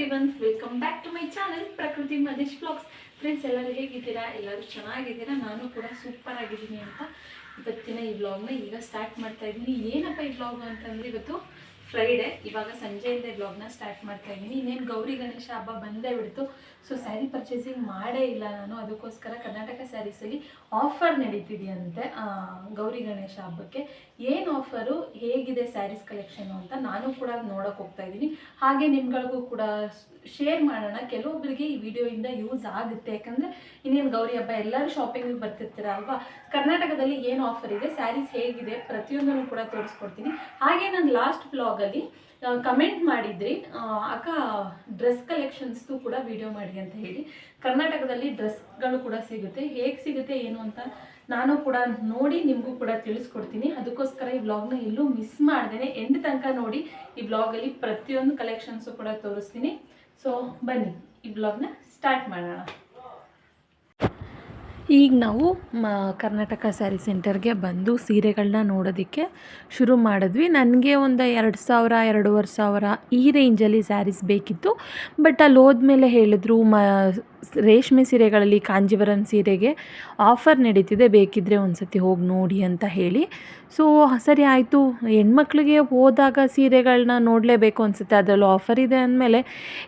Everyone welcome back to my channel Prakruthi Madesh blogs friends ಎಲ್ಲರೂ ಹೇಗಿದ್ದೀರಾ? ಎಲ್ಲರೂ ಚೆನ್ನಾಗಿದ್ದೀರಾ? ನಾನು ಕೂಡ ಸೂಪರ್ ಆಗಿದ್ದೀನಿ ಅಂತ ಇವತ್ತಿನ ಈ ಬ್ಲಾಗ್ನ ಈಗ ಸ್ಟಾರ್ಟ್ ಮಾಡ್ತಾ ಇದ್ದೀನಿ. ಏನಪ್ಪ ಈ ಬ್ಲಾಗ್ ಅಂತಂದರೆ ಇವತ್ತು ಫ್ರೈಡೆ ಇವಾಗ ಸಂಜೆಯಿಂದ ಬ್ಲಾಗ್ನ ಸ್ಟಾರ್ಟ್ ಮಾಡ್ತಾ ಇದ್ದೀನಿ. ಇನ್ನೇನು ಗೌರಿ ಗಣೇಶ ಹಬ್ಬ ಬಂದೇ ಬಿಡ್ತು. ಸೊ ಸ್ಯಾರಿ ಪರ್ಚೇಸಿಂಗ್ ಮಾಡೇ ಇಲ್ಲ ನಾನು. ಅದಕ್ಕೋಸ್ಕರ ಕರ್ನಾಟಕ ಸ್ಯಾರೀಸಲ್ಲಿ ಆಫರ್ ನಡೀತಿದೆಯಂತೆ ಗೌರಿ ಗಣೇಶ ಹಬ್ಬಕ್ಕೆ. ಏನು ಆಫರು ಹೇಗಿದೆ ಸ್ಯಾರೀಸ್ ಕಲೆಕ್ಷನು ಅಂತ ನಾನು ಕೂಡ ನೋಡೋಕೆ ಹೋಗ್ತಾ ಇದ್ದೀನಿ. ಹಾಗೆ ನಿಮ್ಗಳಿಗೂ ಕೂಡ ಶೇರ್ ಮಾಡೋಣ. ಕೆಲವೊಬ್ಬರಿಗೆ ಈ ವಿಡಿಯೋಯಿಂದ ಯೂಸ್ ಆಗುತ್ತೆ. ಯಾಕಂದರೆ ಇನ್ನೇನು ಗೌರಿ ಹಬ್ಬ ಎಲ್ಲರೂ ಶಾಪಿಂಗಿಗೆ ಬರ್ತಿರ್ತೀರ ಅಲ್ವಾ? ಕರ್ನಾಟಕದಲ್ಲಿ ಏನು ಆಫರ್ ಇದೆ? ಸ್ಯಾರೀಸ್ ಹೇಗಿದೆ? ಪ್ರತಿಯೊಂದನ್ನು ಕೂಡ ತೋರಿಸ್ಕೊಡ್ತೀನಿ. ಹಾಗೆ ನಾನು ಲಾಸ್ಟ್ ಬ್ಲಾಗಲ್ಲಿ ಕಮೆಂಟ್ ಮಾಡಿದ್ರಿ. ಅಕ್ಕ ಡ್ರೆಸ್ ಕಲೆಕ್ಷನ್ಸ್ದು ಕೂಡ ವಿಡಿಯೋ ಮಾಡಿ ಅಂತ ಹೇಳಿ. ಕರ್ನಾಟಕದಲ್ಲಿ ಡ್ರೆಸ್ಗಳು ಕೂಡ ಸಿಗುತ್ತೆ. ಹೇಗೆ ಸಿಗುತ್ತೆ, ಏನು ಅಂತ ನಾನು ಕೂಡ ನೋಡಿ ನಿಮಗೂ ಕೂಡ ತಿಳಿಸ್ಕೊಡ್ತೀನಿ. ಅದಕ್ಕೋಸ್ಕರ ಈ ವ್ಲಾಗ್ನ ಎಲ್ಲೂ ಮಿಸ್ ಮಾಡ್ದೇನೆ. ಎಂಡ್ ತನಕ ನೋಡಿ ಈ ವ್ಲಾಗಲ್ಲಿ ಪ್ರತಿಯೊಂದು ಕಲೆಕ್ಷನ್ಸು ಕೂಡ ತೋರಿಸ್ತೀನಿ. ಸೊ ಬನ್ನಿ, ಈ ಬ್ಲಾಗ್ನ ಸ್ಟಾರ್ಟ್ ಮಾಡೋಣ. ಈಗ ನಾವು ಕರ್ನಾಟಕ ಸ್ಯಾರಿ ಸೆಂಟರ್ಗೆ ಬಂದು ಸೀರೆಗಳನ್ನ ನೋಡೋದಕ್ಕೆ ಶುರು ಮಾಡಿದ್ವಿ. ನನಗೆ ಒಂದು ಎರಡು ಸಾವಿರ, ಎರಡೂವರೆ ಸಾವಿರ ಈ ರೇಂಜಲ್ಲಿ ಸ್ಯಾರೀಸ್ ಬೇಕಿತ್ತು. ಬಟ್ ಅಲ್ಲಿ ಹೋದ್ಮೇಲೆ ಹೇಳಿದ್ರು, ಮ, ರೇಷ್ಮೆ ಸೀರೆಗಳಲ್ಲಿ ಕಾಂಜೀವರಂ ಸೀರೆಗೆ ಆಫರ್ ನಡೀತಿದೆ ಬೇಕಿದ್ದರೆ ಒಂದು ಸತಿ ಹೋಗಿ ನೋಡಿ ಅಂತ ಹೇಳಿ. ಸೊ, ಸರಿ ಆಯಿತು. ಹೆಣ್ಮಕ್ಳಿಗೆ ಹೋದಾಗ ಸೀರೆಗಳನ್ನ ನೋಡಲೇಬೇಕು ಅನಿಸುತ್ತೆ. ಅದರಲ್ಲೂ ಆಫರ್ ಇದೆ ಅಂದಮೇಲೆ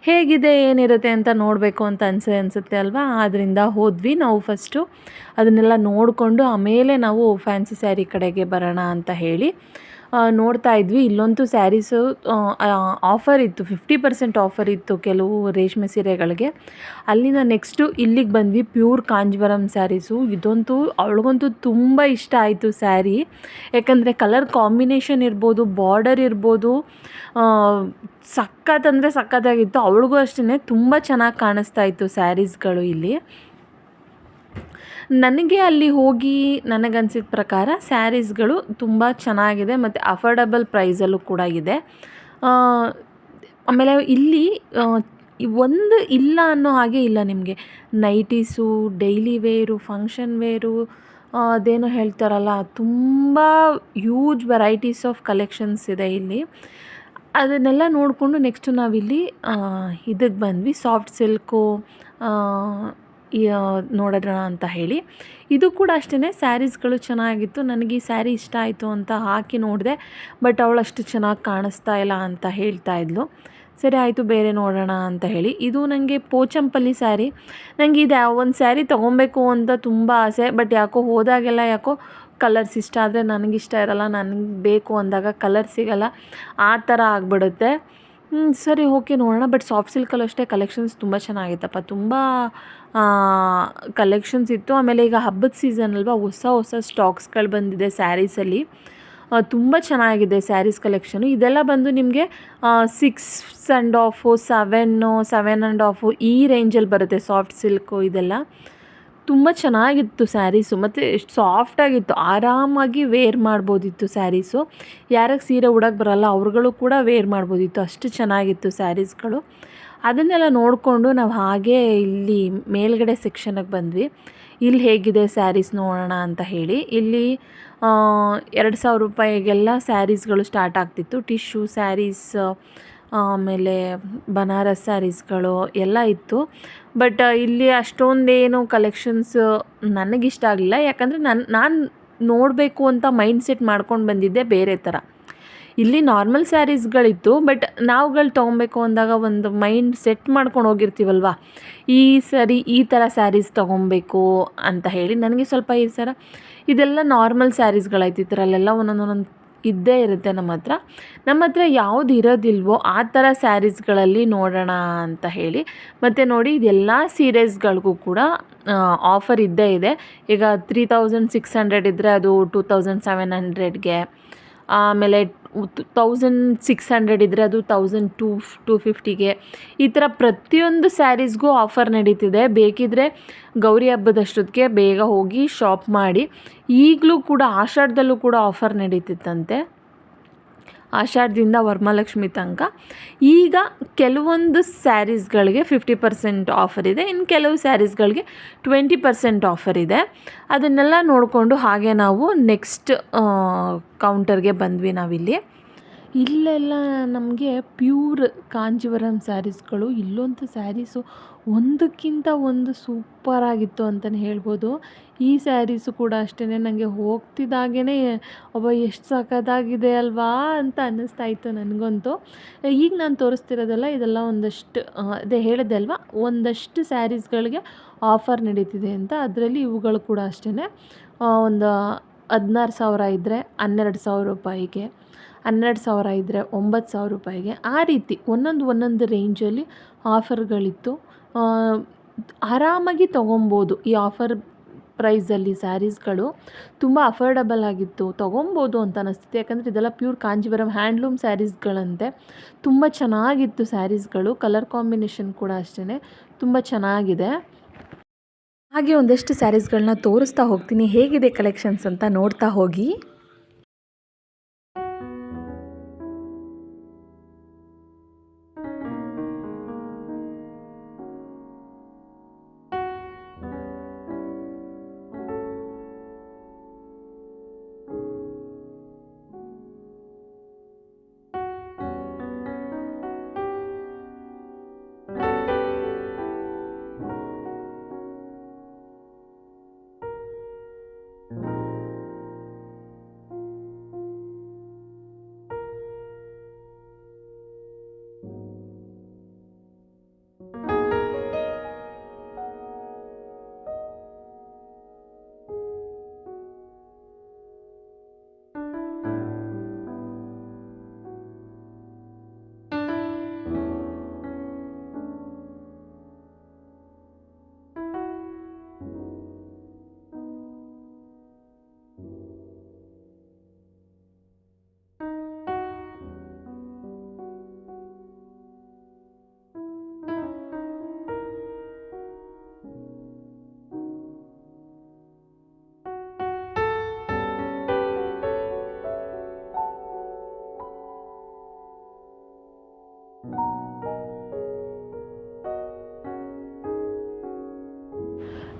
ಹೇಗಿದೆ, ಏನಿರುತ್ತೆ ಅಂತ ನೋಡಬೇಕು ಅಂತ ಅನ್ಸ, ಅನಿಸುತ್ತೆ ಅಲ್ವಾ? ಆದ್ದರಿಂದ ಹೋದ್ವಿ. ನಾವು ಫಸ್ಟು ಅದನ್ನೆಲ್ಲ ನೋಡಿಕೊಂಡು ಆಮೇಲೆ ನಾವು ಫ್ಯಾನ್ಸಿ ಸ್ಯಾರಿ ಕಡೆಗೆ ಬರೋಣ ಅಂತ ಹೇಳಿ. ನೋಡ್ತಾ ಇದ್ವಿ. ಇಲ್ಲಂತೂ ಸ್ಯಾರೀಸು ಆಫರ್ ಇತ್ತು. ಫಿಫ್ಟಿ ಪರ್ಸೆಂಟ್ ಆಫರ್ ಇತ್ತು ಕೆಲವು ರೇಷ್ಮೆ ಸೀರೆಗಳಿಗೆ. ಅಲ್ಲಿಂದ ನೆಕ್ಸ್ಟು ಇಲ್ಲಿಗೆ ಬಂದ್ವಿ. ಪ್ಯೂರ್ ಕಾಂಜೀವರಂ ಸ್ಯಾರೀಸು ಇದಂತೂ ಅವಳಿಗಂತೂ ತುಂಬ ಇಷ್ಟ ಆಯಿತು ಸ್ಯಾರಿ ಯಾಕಂದರೆ ಕಲರ್ ಕಾಂಬಿನೇಷನ್ ಇರ್ಬೋದು ಬಾರ್ಡರ್ ಇರ್ಬೋದು ಸಕ್ಕತ್ತಂದರೆ ಅಂದರೆ ಸಖತ್ತಾಗಿತ್ತು. ಅವಳಿಗೂ ಅಷ್ಟೇ ತುಂಬ ಚೆನ್ನಾಗಿ ಕಾಣಿಸ್ತಾ ಇತ್ತು ಸ್ಯಾರೀಸ್ಗಳು ಇಲ್ಲಿ. ನನಗೆ ಅಲ್ಲಿ ಹೋಗಿ ನನಗನ್ಸಿದ ಪ್ರಕಾರ ಸ್ಯಾರೀಸ್ಗಳು ತುಂಬ ಚೆನ್ನಾಗಿದೆ ಮತ್ತು ಅಫೋರ್ಡಬಲ್ ಪ್ರೈಸಲ್ಲೂ ಕೂಡ ಇದೆ. ಆಮೇಲೆ ಇಲ್ಲಿ ಒಂದು ಇಲ್ಲ ಅನ್ನೋ ಹಾಗೆ ಇಲ್ಲ ನಿಮಗೆ. Nighties daily wear, function wear ಅದೇನೋ ಹೇಳ್ತಾರಲ್ಲ, ತುಂಬ ಹ್ಯೂಜ್ ವೆರೈಟೀಸ್ ಆಫ್ ಕಲೆಕ್ಷನ್ಸ್ ಇದೆ ಇಲ್ಲಿ. ಅದನ್ನೆಲ್ಲ ನೋಡಿಕೊಂಡು ನೆಕ್ಸ್ಟು ನಾವಿಲ್ಲಿ ಇದಕ್ಕೆ ಬಂದ್ವಿ. ಸಾಫ್ಟ್ ಸಿಲ್ಕು ನೋಡೋಣ ಅಂತ ಹೇಳಿ. ಇದು ಕೂಡ ಅಷ್ಟೇ ಸ್ಯಾರೀಸ್ಗಳು ಚೆನ್ನಾಗಿತ್ತು. ನನಗೆ ಈ ಸ್ಯಾರಿ ಇಷ್ಟ ಆಯಿತು ಅಂತ ಹಾಕಿ ನೋಡಿದೆ, ಬಟ್ ಅವಳು ಅಷ್ಟು ಚೆನ್ನಾಗಿ ಕಾಣಿಸ್ತಾ ಇಲ್ಲ ಅಂತ ಹೇಳ್ತಾ ಇದ್ಲು. ಸರಿ, ಆಯಿತು, ಬೇರೆ ನೋಡೋಣ ಅಂತ ಹೇಳಿ. ಇದು ನನಗೆ ಪೋಚಂಪಲ್ಲಿ ಸ್ಯಾರಿ. ನನಗೆ ಇದು ಒಂದು ಸ್ಯಾರಿ ತೊಗೊಬೇಕು ಅಂತ ತುಂಬ ಆಸೆ, ಬಟ್ ಯಾಕೋ ಹೋದಾಗೆಲ್ಲ ಯಾಕೋ ಕಲರ್ಸ್ ಇಷ್ಟ ಆದರೆ ನನಗಿಷ್ಟ ಇರಲ್ಲ. ನನಗೆ ಬೇಕು ಅಂದಾಗ ಕಲರ್ ಸಿಗಲ್ಲ. ಆ ಥರ ಆಗಿಬಿಡುತ್ತೆ. ಸರಿ, ಓಕೆ, ನೋಡೋಣ. ಬಟ್ ಸಾಫ್ಟ್ ಸಿಲ್ಕಲ್ಲೂ ಅಷ್ಟೇ, ಕಲೆಕ್ಷನ್ಸ್ ತುಂಬ ಚೆನ್ನಾಗಿತ್ತಪ್ಪ. ತುಂಬ ಕಲೆಕ್ಷನ್ಸ್ ಇತ್ತು. ಆಮೇಲೆ ಈಗ ಹಬ್ಬದ ಸೀಸನ್ ಅಲ್ವಾ, ಹೊಸ ಹೊಸ ಸ್ಟಾಕ್ಸ್ಗಳು ಬಂದಿದೆ ಸ್ಯಾರೀಸಲ್ಲಿ ತುಂಬ ಚೆನ್ನಾಗಿದೆ ಸ್ಯಾರೀಸ್ ಕಲೆಕ್ಷನು ಇದೆಲ್ಲ ಬಂದು ನಿಮಗೆ six and half seven seven and half ಈ ರೇಂಜಲ್ಲಿ ಬರುತ್ತೆ ಸಾಫ್ಟ್ ಸಿಲ್ಕು ಇದೆಲ್ಲ. ತುಂಬ ಚೆನ್ನಾಗಿತ್ತು ಸ್ಯಾರೀಸು ಮತ್ತು ಎಷ್ಟು ಸಾಫ್ಟಾಗಿತ್ತು ಆರಾಮಾಗಿ ವೇರ್ ಮಾಡ್ಬೋದಿತ್ತು ಸ್ಯಾರೀಸು ಯಾರಿಗೆ ಸೀರೆ ಉಡೋಕ್ಕೆ ಬರಲ್ಲ, ಅವ್ರುಗಳು ಕೂಡ ವೇರ್ ಮಾಡ್ಬೋದಿತ್ತು. ಅಷ್ಟು ಚೆನ್ನಾಗಿತ್ತು ಸ್ಯಾರೀಸ್ಗಳು ಅದನ್ನೆಲ್ಲ ನೋಡಿಕೊಂಡು ನಾವು ಹಾಗೇ ಇಲ್ಲಿ ಮೇಲ್ಗಡೆ ಸೆಕ್ಷನಿಗೆ ಬಂದ್ವಿ. ಇಲ್ಲಿ ಹೇಗಿದೆ ಸ್ಯಾರೀಸ್ ನೋಡೋಣ ಅಂತ ಹೇಳಿ. ಇಲ್ಲಿ ಎರಡು ಸಾವಿರ ರೂಪಾಯಿಗೆಲ್ಲ ಸ್ಯಾರೀಸ್ಗಳು ಸ್ಟಾರ್ಟ್ ಆಗ್ತಿತ್ತು. ಟಿಶ್ಯೂ ಸ್ಯಾರೀಸ್, ಆಮೇಲೆ ಬನಾರಸ್ ಸ್ಯಾರೀಸ್ಗಳು ಎಲ್ಲ ಇತ್ತು. ಬಟ್, ಇಲ್ಲಿ ಅಷ್ಟೊಂದೇನು ಕಲೆಕ್ಷನ್ಸ್ ನನಗಿಷ್ಟ ಆಗಲಿಲ್ಲ. ಯಾಕಂದರೆ ನನ್ನ ನಾನು ನೋಡಬೇಕು ಅಂತ ಮೈಂಡ್ ಸೆಟ್ ಮಾಡ್ಕೊಂಡು ಬಂದಿದ್ದೆ ಬೇರೆ ಥರ. ಇಲ್ಲಿ ನಾರ್ಮಲ್ ಸ್ಯಾರೀಸ್ಗಳಿತ್ತು ಬಟ್ ನಾವುಗಳು ತೊಗೊಬೇಕು ಅಂದಾಗ ಒಂದು ಮೈಂಡ್ ಸೆಟ್ ಮಾಡ್ಕೊಂಡು ಹೋಗಿರ್ತೀವಲ್ವ? ಈ ಸರಿ ಈ ಥರ ಸ್ಯಾರೀಸ್ ತೊಗೊಬೇಕು ಅಂತ ಹೇಳಿ ನನಗೆ ಸ್ವಲ್ಪ ಈ ಸರ ಇದೆಲ್ಲ ನಾರ್ಮಲ್ ಸ್ಯಾರೀಸ್ಗಳಾಯ್ತು ಈ ಒಂದೊಂದು ಒಂದೊಂದು ಇದ್ದೇ ಇರುತ್ತೆ ನಮ್ಮ ಹತ್ರ. ನಮ್ಮ ಹತ್ರ ಯಾವುದು ಇರೋದಿಲ್ವೋ ಆ ಥರ ಸ್ಯಾರೀಸ್ಗಳಲ್ಲಿ ನೋಡೋಣ ಅಂತ ಹೇಳಿ. ಮತ್ತು ನೋಡಿ ಇದೆಲ್ಲ ಸೀರೆಸ್ಗಳಿಗೂ ಕೂಡ ಆಫರ್ ಇದ್ದೇ ಇದೆ. ಈಗ ತ್ರೀ ತೌಸಂಡ್ ಸಿಕ್ಸ್ ಹಂಡ್ರೆಡ್ ಇದ್ದರೆ ಅದು ಟೂ ತೌಸಂಡ್ ಸೆವೆನ್ ಹಂಡ್ರೆಡ್ಗೆ ಆಮೇಲೆ ತೌಸಂಡ್ ಸಿಕ್ಸ್ ಹಂಡ್ರೆಡ್ ಇದ್ದರೆ ಅದು ತೌಸಂಡ್ ಟೂ ಟೂ ಫಿಫ್ಟಿಗೆ ಈ ಥರ ಪ್ರತಿಯೊಂದು ಸ್ಯಾರೀಸ್ಗೂ ಆಫರ್ ನಡೀತಿದೆ. ಬೇಕಿದ್ದರೆ ಗೌರಿ ಹಬ್ಬದಷ್ಟೊತ್ತಿಗೆ ಬೇಗ ಹೋಗಿ ಶಾಪ್ ಮಾಡಿ. ಈಗಲೂ ಕೂಡ, ಆಷಾಢದಲ್ಲೂ ಕೂಡ ಆಫರ್ ನಡೀತಿತ್ತಂತೆ. ಆಷಾಢದಿಂದ ವರಮಹಾಲಕ್ಷ್ಮಿ ತನಕ. ಈಗ ಕೆಲವೊಂದು ಸ್ಯಾರೀಸ್ಗಳಿಗೆ ಫಿಫ್ಟಿ ಪರ್ಸೆಂಟ್ ಆಫರ್ ಇದೆ. ಇನ್ನು ಕೆಲವು ಸ್ಯಾರೀಸ್ಗಳಿಗೆ ಟ್ವೆಂಟಿ ಪರ್ಸೆಂಟ್ ಆಫರ್ ಇದೆ. ಅದನ್ನೆಲ್ಲ ನೋಡಿಕೊಂಡು ಹಾಗೆ ನಾವು ನೆಕ್ಸ್ಟ್ ಕೌಂಟರ್ಗೆ ಬಂದ್ವಿ ನಾವಿಲ್ಲಿ. ಇಲ್ಲೆಲ್ಲ ನಮಗೆ ಪ್ಯೂರ್ ಕಾಂಜೀವರಂ ಸ್ಯಾರೀಸ್ಗಳು, ಇಲ್ಲೊಂದು ಸ್ಯಾರೀಸು ಒಂದಕ್ಕಿಂತ ಒಂದು ಸೂಪರಾಗಿತ್ತು ಅಂತಲೇ ಹೇಳ್ಬೋದು. ಈ ಸ್ಯಾರೀಸು ಕೂಡ ಅಷ್ಟೇ ನನಗೆ ಹೋಗ್ತಿದ್ದಾಗೇ ಒಬ್ಬ ಎಷ್ಟು ಸಖತ್ತಾಗಿದೆ ಅಲ್ವಾ? ಅಂತ ಅನ್ನಿಸ್ತಾ ಇತ್ತು ನನಗಂತೂ. ಈಗ ನಾನು ತೋರಿಸ್ತಿರೋದಲ್ಲ ಇದೆಲ್ಲ ಒಂದಷ್ಟು ಅದೇ ಹೇಳಿದೆ ಅಲ್ವಾ? ಒಂದಷ್ಟು ಸ್ಯಾರೀಸ್ಗಳಿಗೆ ಆಫರ್ ನಡೀತಿದೆ ಅಂತ. ಅದರಲ್ಲಿ ಇವುಗಳು ಕೂಡ ಅಷ್ಟೇ ಒಂದು ಹದಿನಾರು ಸಾವಿರ ಇದ್ದರೆ ಹನ್ನೆರಡು ಸಾವಿರ ರೂಪಾಯಿಗೆ. ಹನ್ನೆರಡು ಸಾವಿರ ಇದ್ದರೆ ಒಂಬತ್ತು ಸಾವಿರ ರೂಪಾಯಿಗೆ. ಆ ರೀತಿ ಒಂದೊಂದು ಒಂದೊಂದು ರೇಂಜಲ್ಲಿ ಆಫರ್ಗಳಿತ್ತು. ಆರಾಮಾಗಿ ತೊಗೊಬೋದು ಈ ಆಫರ್ ಪ್ರೈಸಲ್ಲಿ ಸ್ಯಾರೀಸ್ಗಳು. ತುಂಬ ಅಫೋರ್ಡಬಲ್ ಆಗಿತ್ತು. ತೊಗೊಬೋದು ಅಂತ ಅನ್ನಿಸ್ತಿತ್ತು ಯಾಕಂದರೆ ಇದೆಲ್ಲ ಪ್ಯೂರ್ ಕಾಂಜೀವರಂ ಹ್ಯಾಂಡ್ಲೂಮ್ ಸ್ಯಾರೀಸ್ಗಳಂತೆ. ತುಂಬ ಚೆನ್ನಾಗಿತ್ತು ಸ್ಯಾರೀಸ್ಗಳು. ಕಲರ್ ಕಾಂಬಿನೇಷನ್ ಕೂಡ ಅಷ್ಟೇ ತುಂಬ ಚೆನ್ನಾಗಿದೆ. ಹಾಗೆ ಒಂದಷ್ಟು ಸ್ಯಾರೀಸ್ಗಳನ್ನ ತೋರಿಸ್ತಾ ಹೋಗ್ತೀನಿ. ಹೇಗಿದೆ ಕಲೆಕ್ಷನ್ಸ್ ಅಂತ ನೋಡ್ತಾ ಹೋಗಿ.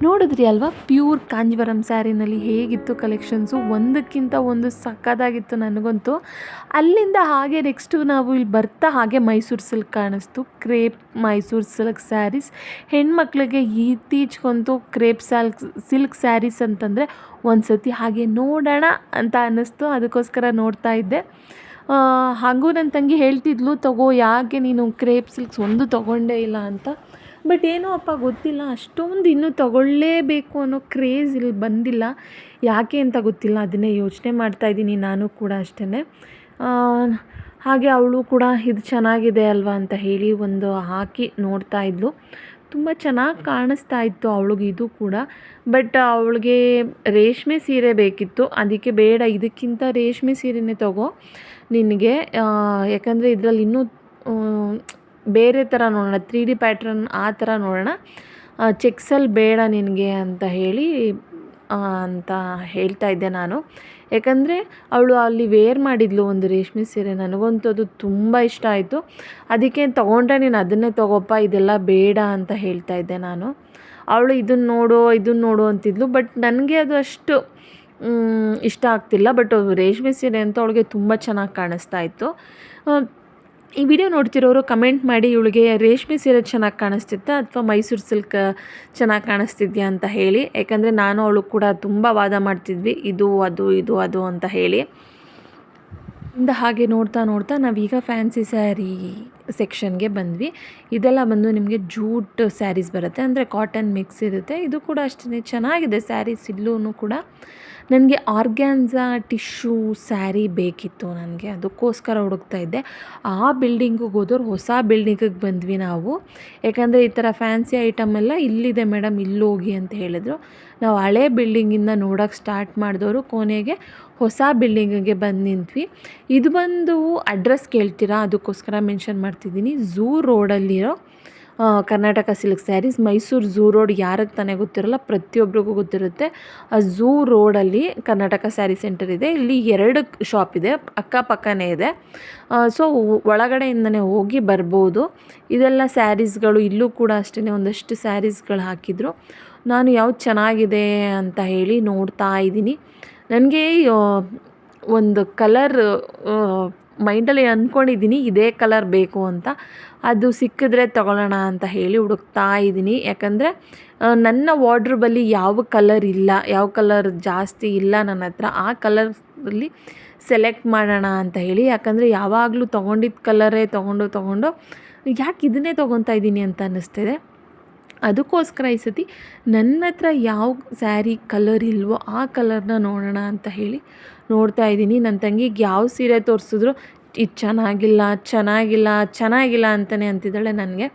ನೋಡಿದ್ರಿ ಅಲ್ವಾ? ಪ್ಯೂರ್ ಕಾಂಜಿವರಂ ಸ್ಯಾರಿನಲ್ಲಿ ಹೇಗಿತ್ತು ಕಲೆಕ್ಷನ್ಸು? ಒಂದಕ್ಕಿಂತ ಒಂದು ಸಕ್ಕದಾಗಿತ್ತು ನನಗಂತೂ. ಅಲ್ಲಿಂದ ಹಾಗೆ ನೆಕ್ಸ್ಟು ನಾವು ಇಲ್ಲಿ ಬರ್ತಾ ಹಾಗೆ ಮೈಸೂರು ಸಿಲ್ಕ್ ಕಾಣಿಸ್ತು. Crepe Mysuru silk saris. ಹೆಣ್ಮಕ್ಳಿಗೆ ಇತ್ತೀಚೆಗಂತೂ ಕ್ರೇಪ್ ಸ್ಯಾಲ್ಕ್ ಸಿಲ್ಕ್ ಸ್ಯಾರೀಸ್ ಅಂತಂದರೆ ಒಂದು ಸತಿ ಹಾಗೆ ನೋಡೋಣ ಅಂತ ಅನ್ನಿಸ್ತು. ಅದಕ್ಕೋಸ್ಕರ ನೋಡ್ತಾ ಇದ್ದೆ. ಹಾಗೂ ನನ್ನ ತಂಗಿ ಹೇಳ್ತಿದ್ಲು, ತಗೋ, ಯಾಕೆ ನೀನು ಕ್ರೇಪ್ ಸಿಲ್ಕ್ಸ್ ಒಂದು ತೊಗೊಂಡೇ ಇಲ್ಲ? ಅಂತ. ಬಟ್ ಏನೋ ಅಪ್ಪ ಗೊತ್ತಿಲ್ಲ, ಅಷ್ಟೊಂದು ಇನ್ನೂ ತಗೊಳ್ಳಲೇಬೇಕು ಅನ್ನೋ ಕ್ರೇಜ್ ಇಲ್ಲಿ ಬಂದಿಲ್ಲ. ಯಾಕೆ ಅಂತ ಗೊತ್ತಿಲ್ಲ, ಅದನ್ನೇ ಯೋಚನೆ ಮಾಡ್ತಾಯಿದ್ದೀನಿ ನಾನು ಕೂಡ ಅಷ್ಟೇ ಹಾಗೆ ಅವಳು ಕೂಡ ಇದು ಚೆನ್ನಾಗಿದೆ ಅಲ್ವಾ ಅಂತ ಹೇಳಿ ಒಂದು ಹಾಕಿ ನೋಡ್ತಾ ಇದ್ಲು. ತುಂಬ ಚೆನ್ನಾಗಿ ಕಾಣಿಸ್ತಾ ಇತ್ತು ಅವಳಿಗೆ ಇದು ಕೂಡ. ಬಟ್ ಅವಳಿಗೆ ರೇಷ್ಮೆ ಸೀರೆ ಬೇಕಿತ್ತು. ಅದಕ್ಕೆ ಬೇಡ, ಇದಕ್ಕಿಂತ ರೇಷ್ಮೆ ಸೀರೆನೇ ತಗೋ ನಿನಗೆ. ಯಾಕಂದರೆ ಇದರಲ್ಲಿ ಇನ್ನೂ ಬೇರೆ ಥರ ನೋಡೋಣ ತ್ರೀ ಡಿ ಪ್ಯಾಟ್ರನ್ ಆ ಥರ ನೋಡೋಣ. ಚೆಕ್ಸಲ್ಲಿ ಬೇಡ ನಿನಗೆ ಅಂತ ಹೇಳಿ ಅಂತ ಹೇಳ್ತಾ ಇದ್ದೆ ನಾನು. ಯಾಕಂದರೆ ಅವಳು ಅಲ್ಲಿ ವೇರ್ ಮಾಡಿದ್ಲು ಒಂದು ರೇಷ್ಮೆ ಸೀರೆ ನನಗಂತೂ ಅದು ತುಂಬ ಇಷ್ಟ ಆಯಿತು. ಅದಕ್ಕೆ ತೊಗೊಂಡ್ರೆ ನೀನು ಅದನ್ನೇ ತಗೋಪ್ಪ, ಇದೆಲ್ಲ ಬೇಡ ಅಂತ ಹೇಳ್ತಾ ಇದ್ದೆ ನಾನು. ಅವಳು ಇದನ್ನು ನೋಡು ಇದನ್ನು ನೋಡು ಅಂತಿದ್ಲು ಬಟ್ ನನಗೆ ಅದು ಅಷ್ಟು ಇಷ್ಟ ಆಗ್ತಿಲ್ಲ. ಬಟ್ ರೇಷ್ಮೆ ಸೀರೆ ಅಂತ ಅವಳಿಗೆ ತುಂಬ ಚೆನ್ನಾಗಿ ಕಾಣಿಸ್ತಾ ಇತ್ತು. ಈ ವಿಡಿಯೋ ನೋಡ್ತಿರೋರು ಕಮೆಂಟ್ ಮಾಡಿ ಇವಳಿಗೆ ರೇಷ್ಮೆ ಸೀರೆ ಚೆನ್ನಾಗಿ ಕಾಣಿಸ್ತಿತ್ತಾ ಅಥವಾ ಮೈಸೂರು ಸಿಲ್ಕ್ ಚೆನ್ನಾಗಿ ಕಾಣಿಸ್ತಿದ್ಯಾ ಅಂತ ಹೇಳಿ. ಯಾಕಂದರೆ ನಾನು ಅವಳು ಕೂಡ ತುಂಬ ವಾದ ಮಾಡ್ತಿದ್ವಿ. ಇದು, ಅದು ಇದು, ಅದು ಅಂತ ಹೇಳಿ. ಇಂದ ಹಾಗೆ ನೋಡ್ತಾ ನೋಡ್ತಾ ನಾವೀಗ ಫ್ಯಾನ್ಸಿ ಸ್ಯಾರಿ ಸೆಕ್ಷನ್ಗೆ ಬಂದ್ವಿ. ಇದೆಲ್ಲ ಬಂದು ನಿಮಗೆ ಜೂಟ್ ಸ್ಯಾರೀಸ್ ಬರುತ್ತೆ. ಅಂದರೆ ಕಾಟನ್ ಮಿಕ್ಸ್ ಇರುತ್ತೆ. ಇದು ಕೂಡ ಅಷ್ಟೇ ಚೆನ್ನಾಗಿದೆ ಸ್ಯಾರೀಸ್ ಇಲ್ಲೂ ಕೂಡ. ನನಗೆ ಆರ್ಗ್ಯಾನ್ಸಾ ಟಿಶ್ಯೂ ಸ್ಯಾರಿ ಬೇಕಿತ್ತು ನನಗೆ, ಅದಕ್ಕೋಸ್ಕರ ಹುಡುಕ್ತಾ ಇದ್ದೆ. ಆ ಬಿಲ್ಡಿಂಗಿಗೆ ಹೋದವ್ರು ಹೊಸ ಬಿಲ್ಡಿಂಗಿಗೆ ಬಂದ್ವಿ ನಾವು. ಯಾಕಂದರೆ ಈ ಥರ ಫ್ಯಾನ್ಸಿ ಐಟಮ್ ಎಲ್ಲ ಇಲ್ಲಿದೆ ಮೇಡಮ್, ಇಲ್ಲಿ ಹೋಗಿ ಅಂತ ಹೇಳಿದರು. ನಾವು ಹಳೆ ಬಿಲ್ಡಿಂಗಿಂದ ನೋಡೋಕ್ಕೆ ಸ್ಟಾರ್ಟ್ ಮಾಡಿದವರು ಕೊನೆಗೆ ಹೊಸ ಬಿಲ್ಡಿಂಗಿಗೆ ಬಂದು ನಿಂತ್ವಿ. ಇದು ಬಂದು ಅಡ್ರೆಸ್ ಕೇಳ್ತೀರಾ? ಅದಕ್ಕೋಸ್ಕರ ಮೆನ್ಷನ್ ಮಾಡ್ತಿದ್ದೀನಿ. Zoo ರೋಡಲ್ಲಿರೋ Karnataka silk saris. Mysuru zoo road ಯಾರಿಗೆ ತಾನೇ ಗೊತ್ತಿರಲ್ಲ ಪ್ರತಿಯೊಬ್ಬರಿಗೂ ಗೊತ್ತಿರುತ್ತೆ. ಆ ಝೂ ರೋಡಲ್ಲಿ ಕರ್ನಾಟಕ ಸ್ಯಾರಿ ಸೆಂಟರ್ ಇದೆ. ಇಲ್ಲಿ ಎರಡು ಶಾಪ್ ಇದೆ, ಅಕ್ಕಪಕ್ಕನೇ ಇದೆ. ಸೊ ಒಳಗಡೆಯಿಂದನೇ ಹೋಗಿ ಬರ್ಬೋದು. ಇದೆಲ್ಲ ಸ್ಯಾರೀಸ್ಗಳು ಇಲ್ಲೂ ಕೂಡ ಅಷ್ಟೇ ಒಂದಷ್ಟು ಸ್ಯಾರೀಸ್ಗಳು ಹಾಕಿದ್ರು. ನಾನು ಯಾವ್ದು ಚೆನ್ನಾಗಿದೆ ಅಂತ ಹೇಳಿ ನೋಡ್ತಾ ಇದ್ದೀನಿ. ನನಗೆ ಒಂದು ಕಲರ್ ಮೈಂಡಲ್ಲಿ ಅಂದ್ಕೊಂಡಿದ್ದೀನಿ, ಇದೇ ಕಲರ್ ಬೇಕು ಅಂತ. ಅದು ಸಿಕ್ಕಿದ್ರೆ ತೊಗೊಳ್ಳೋಣ ಅಂತ ಹೇಳಿ ಹುಡುಕ್ತಾ ಇದ್ದೀನಿ. ಯಾಕಂದರೆ ನನ್ನ ವಾರ್ಡ್ರಬಲ್ಲಿ ಯಾವ ಕಲರ್ ಇಲ್ಲ, ಯಾವ ಕಲರ್ ಜಾಸ್ತಿ ಇಲ್ಲ ನನ್ನ ಹತ್ರ, ಆ ಕಲರಲ್ಲಿ ಸೆಲೆಕ್ಟ್ ಮಾಡೋಣ ಅಂತ ಹೇಳಿ. ಯಾಕಂದರೆ, ಯಾವಾಗಲೂ ತೊಗೊಂಡಿದ್ದ ಕಲರೇ ತೊಗೊಂಡು ತೊಗೊಂಡು, ಯಾಕೆ ಇದನ್ನೇ ತೊಗೊತಾ ಇದ್ದೀನಿ ಅಂತ ಅನ್ನಿಸ್ತಿದೆ. ಅದಕ್ಕೋಸ್ಕರ ಈ ಸತಿ ನನ್ನ ಹತ್ರ ಯಾವ ಸ್ಯಾರಿ ಕಲರ್ ಇಲ್ವೋ ಆ ಕಲರ್ನ ನೋಡೋಣ ಅಂತ ಹೇಳಿ ನೋಡ್ತಾ ಇದ್ದೀನಿ. ನನ್ನ ತಂಗಿಗೆ ಯಾವ ಸೀರೆ ತೋರಿಸಿದ್ರು, ಇದು ಚೆನ್ನಾಗಿಲ್ಲ ಚೆನ್ನಾಗಿಲ್ಲ ಚೆನ್ನಾಗಿಲ್ಲ ಅಂತಲೇ ಅಂತಿದ್ದಾಳೆ ನನಗೆ.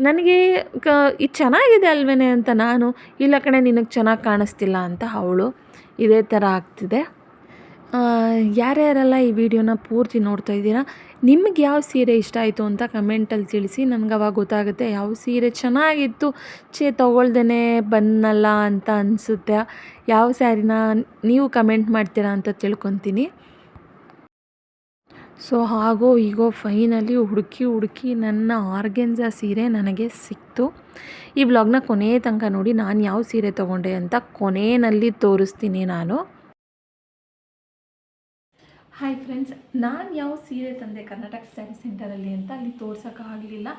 ನನಗೆ ಕ, ಇದು ಚೆನ್ನಾಗಿದೆ ಅಲ್ವೇ ಅಂತ ನಾನು, ಇಲ್ಲ ಕಣೆ, ನಿನಗೆ ಚೆನ್ನಾಗಿ ಕಾಣಿಸ್ತಿಲ್ಲ ಅಂತ ಅವಳು ಇದೇ ಥರ ಆಗ್ತಿದೆ. ಯಾರ್ಯಾರೆಲ್ಲ ಈ ವಿಡಿಯೋನ ಪೂರ್ತಿ ನೋಡ್ತಾ ಇದ್ದೀರಾ ನಿಮ್ಗೆ ಯಾವ ಸೀರೆ ಇಷ್ಟ ಆಯಿತು ಅಂತ ಕಮೆಂಟಲ್ಲಿ ತಿಳಿಸಿ. ನನಗೆ ಅವಾಗ ಗೊತ್ತಾಗುತ್ತೆ ಯಾವ ಸೀರೆ ಚೆನ್ನಾಗಿತ್ತು. ಛೇ ತೊಗೊಳ್ದೇ ಬನ್ನಲ್ಲ ಅಂತ ಅನಿಸುತ್ತೆ. ಯಾವ ಸ್ಯಾರಿನ ನೀವು ಕಮೆಂಟ್ ಮಾಡ್ತೀರಾ ಅಂತ ತಿಳ್ಕೊತೀನಿ. ಸೊ ಹಾಗೋ ಹೀಗೋ ಫೈನಲಿ ಹುಡುಕಿ ಹುಡುಕಿ ನನ್ನ ಆರ್ಗೆನ್ಸಾ ಸೀರೆ ನನಗೆ ಸಿಕ್ತು. ಈ ಬ್ಲಾಗ್ನ ಕೊನೆಯ ತನಕ ನೋಡಿ ನಾನು ಯಾವ ಸೀರೆ ತೊಗೊಂಡೆ ಅಂತ ಕೊನೆಯಲ್ಲಿ ತೋರಿಸ್ತೀನಿ ನಾನು. ಹಾಯ್ ಫ್ರೆಂಡ್ಸ್ ನಾನು ಯಾವ ಸೀರೆ ತಂದೆ ಕರ್ನಾಟಕ ಸ್ಯಾರಿ ಸೆಂಟರಲ್ಲಿ ಅಂತ ಅಲ್ಲಿ ತೋರ್ಸೋಕ್ಕಾಗಲಿಲ್ಲ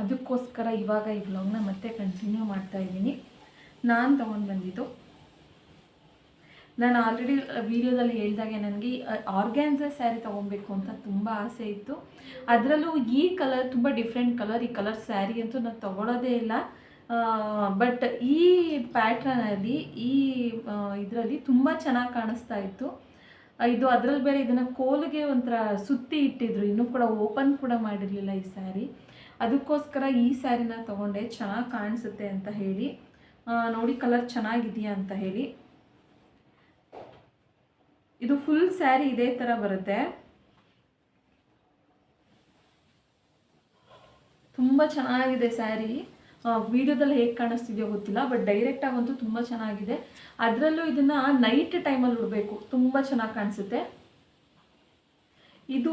ಅದಕ್ಕೋಸ್ಕರ ಇವಾಗ ಈ ಬ್ಲಾಗ್ನ ಮತ್ತೆ ಕಂಟಿನ್ಯೂ ಮಾಡ್ತಾ ಇದ್ದೀನಿ. ನಾನು ತೊಗೊಂಡು ಬಂದಿದ್ದು. ನಾನು ಆಲ್ರೆಡಿ ವಿಡಿಯೋದಲ್ಲಿ ಹೇಳಿದಾಗೆ ನನಗೆ ಆರ್ಗ್ಯಾನ್ಸಾ ಸ್ಯಾರಿ ತೊಗೊಬೇಕು ಅಂತ ತುಂಬ ಆಸೆ ಇತ್ತು. ಅದರಲ್ಲೂ ಈ ಕಲರ್ ತುಂಬ ಡಿಫ್ರೆಂಟ್ ಕಲರ್ ಈ ಕಲರ್ ಸ್ಯಾರಿ ಅಂತೂ ನಾನು ತೊಗೊಳೋದೇ ಇಲ್ಲ. ಬಟ್ ಈ ಪ್ಯಾಟ್ರನಲ್ಲಿ ಈ ಇದರಲ್ಲಿ ತುಂಬ ಚೆನ್ನಾಗಿ ಕಾಣಿಸ್ತಾ ಇತ್ತು. ಇದು ಅದರಲ್ಲಿ ಬೇರೆ ಇದನ್ನು ಕೋಲಿಗೆ ಒಂಥರ ಸುತ್ತಿ ಇಟ್ಟಿದ್ರು. ಇನ್ನೂ ಕೂಡ ಓಪನ್ ಕೂಡ ಮಾಡಿರಲಿಲ್ಲ ಈ ಸ್ಯಾರಿ. ಅದಕ್ಕೋಸ್ಕರ ಈ ಸ್ಯಾರಿನ ತೊಗೊಂಡೆ. ಚೆನ್ನಾಗಿ ಕಾಣಿಸುತ್ತೆ ಅಂತ ಹೇಳಿ. ನೋಡಿ ಕಲರ್ ಚೆನ್ನಾಗಿದೆಯಾ ಅಂತ ಹೇಳಿ. ಇದು ಫುಲ್ ಸ್ಯಾರಿ ಇದೇ ಥರ ಬರುತ್ತೆ. ತುಂಬ ಚೆನ್ನಾಗಿದೆ ಸ್ಯಾರಿ. ವಿಡಿಯೋದಲ್ಲಿ ಹೇಗೆ ಕಾಣಿಸ್ತಿದೆಯೋ ಗೊತ್ತಿಲ್ಲ ಬಟ್ ಡೈರೆಕ್ಟಾಗಿ ಅಂತೂ ತುಂಬ ಚೆನ್ನಾಗಿದೆ. ಅದರಲ್ಲೂ ಇದನ್ನು ನೈಟ್ ಟೈಮಲ್ಲಿ ಉಡಬೇಕು. ತುಂಬ ಚೆನ್ನಾಗಿ ಕಾಣಿಸುತ್ತೆ. ಇದು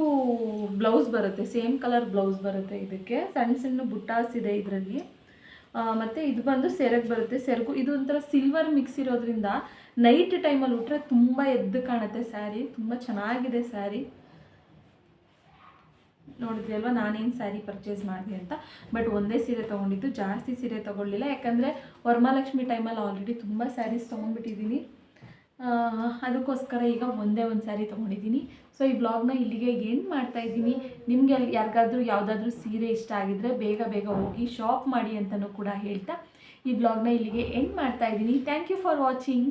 ಬ್ಲೌಸ್ ಬರುತ್ತೆ. ಸೇಮ್ ಕಲರ್ ಬ್ಲೌಸ್ ಬರುತ್ತೆ ಇದಕ್ಕೆ. ಸಣ್ಣ ಸಣ್ಣ ಬುಟ್ಟಾಸ್ ಇದೆ ಇದರಲ್ಲಿ. ಮತ್ತು ಇದು ಬಂದು ಸೆರಗು ಬರುತ್ತೆ. ಸೆರಗು, ಇದು ಒಂಥರ ಸಿಲ್ವರ್ ಮಿಕ್ಸ್ ಇರೋದ್ರಿಂದ ನೈಟ್ ಟೈಮಲ್ಲಿ ಉಟ್ರೆ ತುಂಬ ಎದ್ದು ಕಾಣುತ್ತೆ ಸ್ಯಾರಿ ತುಂಬ ಚೆನ್ನಾಗಿದೆ ಸ್ಯಾರಿ ನೋಡಿದ್ರಿ ಅಲ್ವಾ, ನಾನೇನು ಸ್ಯಾರಿ ಪರ್ಚೇಸ್ ಮಾಡಿದೆ ಅಂತ. ಬಟ್ ಒಂದೇ ಸೀರೆ ತೊಗೊಂಡಿದ್ದು, ಜಾಸ್ತಿ ಸೀರೆ ತೊಗೊಳ್ಳಿಲ್ಲ. ಯಾಕಂದರೆ ವರಮಹಾಲಕ್ಷ್ಮಿ ಟೈಮಲ್ಲಿ ಆಲ್ರೆಡಿ ತುಂಬ ಸ್ಯಾರೀಸ್ ತೊಗೊಂಡ್ಬಿಟ್ಟಿದ್ದೀನಿ ಅದಕ್ಕೋಸ್ಕರ ಈಗ ಒಂದೇ ಒಂದು ಸ್ಯಾರಿ ತೊಗೊಂಡಿದ್ದೀನಿ ಸೊ ಈ ಬ್ಲಾಗ್ನ ಇಲ್ಲಿಗೆ ಎಂಡ್ ಮಾಡ್ತಾ ಇದ್ದೀನಿ. ನಿಮಗೆ ಅಲ್ಲಿ ಯಾರಿಗಾದ್ರೂ ಯಾವುದಾದ್ರೂ ಸೀರೆ ಇಷ್ಟ ಆಗಿದ್ರೆ ಬೇಗ ಬೇಗ ಹೋಗಿ ಶಾಪ್ ಮಾಡಿ ಅಂತಲೂ ಕೂಡ ಹೇಳ್ತಾ ಈ ಬ್ಲಾಗ್ನ ಇಲ್ಲಿಗೆ ಎಂಡ್ ಮಾಡ್ತಾ ಇದ್ದೀನಿ. Thank you for watching